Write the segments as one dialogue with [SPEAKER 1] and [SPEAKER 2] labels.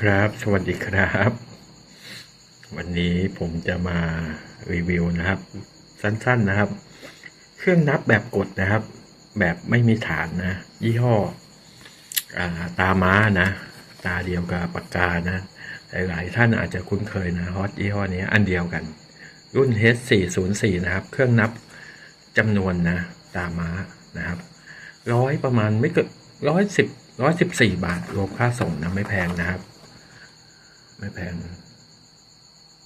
[SPEAKER 1] ครับ สวัสดีครับ วันนี้ผมจะมารีวิวนะครับ สั้นๆนะครับ เครื่องนับแบบกดนะครับ แบบไม่มีฐานนะ ยี่ห้ออาตาม้านะ ตาเดียวกับปากกานะหลายๆท่านอาจจะคุ้นเคยนะฮอตยี่ห้อนี้อันเดียวกัน รุ่น H404 นะครับ เครื่องนับจำนวนนะ ตาม้านะครับ ร้อยประมาณไม่เกินร้อยสิบร้อยสิบสี่บาทรวมค่าส่งนะไม่แพงนะครับ ไม่แพง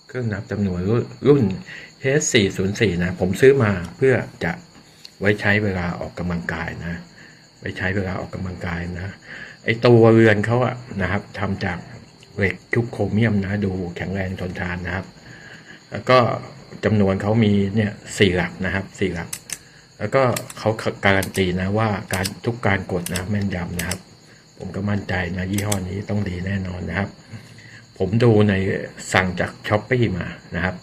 [SPEAKER 1] เครื่องนับจำนวนรุ่น H404 นะ ผมซื้อมาเพื่อจะไว้ใช้เวลาออกกำลังกายนะ ไว้ใช้เวลาออกกำลังกายนะ ไอตัวเรือนเขาอะนะครับทำจากเหล็กชุบโครเมียมนะ ดูแข็งแรงทนทานนะครับ แล้วก็จำนวนเขามีเนี่ยสี่หลักนะครับสี่หลัก แล้วก็เขาการันตีนะว่าการทุกการกดนะแม่นยำนะครับ ผมก็มั่นใจนะยี่ห้อนี้ต้องดีแน่นอนนะครับ ผมดูในสั่งจากช้อปปี้มานะครับ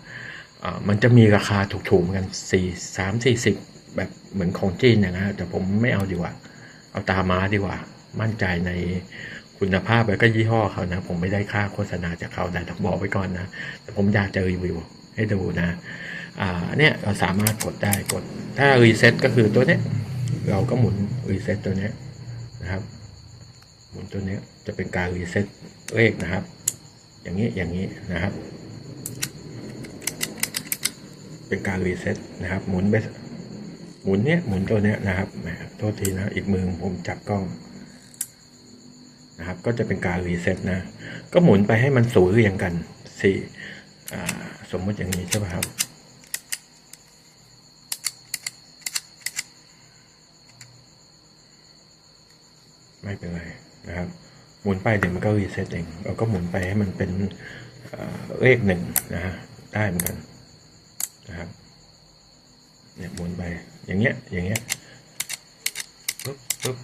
[SPEAKER 1] มันจะมีราคาถูกๆเหมือนกันสี่สามสี่สิบแบบเหมือนของจีนอย่างนะแต่ผมไม่เอาดีกว่า เอาตาม้าดีกว่า มั่นใจในคุณภาพแล้วก็ยี่ห้อเขานะ ผมไม่ได้ค่าโฆษณาจากเขาแต่ต้องบอกไว้ก่อนนะ แต่ผมอยากจะรีวิวให้ดูนะอ่าเนี่ยเราสามารถกดได้กด ถ้ารีเซ็ตก็คือตัวเนี้ยเราก็หมุนรีเซ็ตตัวเนี้ยนะครับ หมุนตัวเนี้ยจะเป็นการรีเซ็ตเลขนะครับ อย่างนี้อย่างนี้นะครับ เป็นการรีเซ็ตนะครับ หมุนไปหมุนเนี้ยหมุนตัวเนี้ยนะครับโทษทีนะอีกมือผมจับกล้องนะครับ ก็จะเป็นการรีเซ็ตนะ ก็หมุนไปให้มันสูเรียงกันสี่สมมติอย่างนี้ใช่ไหมครับไม่เป็นไรนะครับ หมุนไปเดี๋ยวมันก็รีเซ็ตเองเราก็หมุนไปให้มันเป็นเลขหนึ่งนะฮะได้เหมือนกันนะครับเนี่ยหมุนไปอย่างเงี้ยอย่างเงี้ยปึ๊บปึ๊บ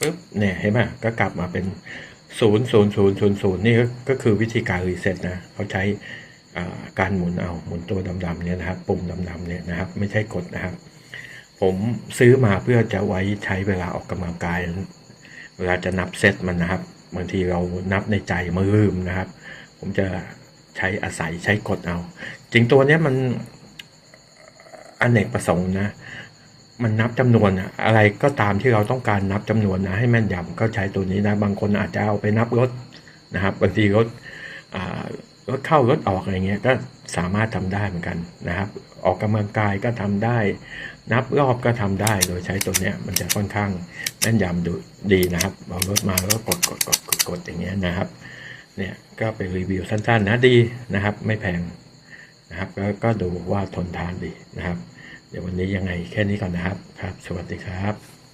[SPEAKER 1] ปึ๊บเนี่ยเห็นไหมก็กลับมาเป็นศูนย์ศูนย์ศูนย์ศูนย์ศูนย์นี่ก็คือวิธีการรีเซ็ตนะเขาใช้การหมุนเอาหมุนตัวดำๆเนี่ยนะครับปุ่มดำๆเนี่ยนะครับ ไม่ใช่กดนะครับ ผมซื้อมาเพื่อจะไว้ใช้เวลาออกกำลังกาย เวลาจะนับเซตมันนะครับ บางทีเรานับในใจมือลืมนะครับ ผมจะใช้อาศัยใช้กดเอา จริงตัวเนี้ยมันอเนกประสงค์นะ มันนับจำนวนอะอะไรก็ตามที่เราต้องการนับจำนวนนะให้แม่นยำก็ใช้ตัวนี้นะ บางคนอาจจะเอาไปนับรถนะครับบางทีรถอ่า รถเข้ารถออกอะไรเงี้ยก็สามารถทำได้เหมือนกันนะครับ ออกกำลังกายก็ทำได้ นับรอบก็ทำได้โดยใช้ตัวเนี้ยมันจะค่อนข้างแม่นยำดูดีนะครับเอารถมาแล้วกดกดกดกดกดอย่างเงี้ยนะครับเนี่ยก็เป็นรีวิวสั้นๆนะดีนะครับ ไม่แพงนะครับแล้วก็ดูว่าทนทานดีนะครับ เดี๋ยววันนี้ยังไงแค่นี้ก่อนนะครับครับ สวัสดีครับ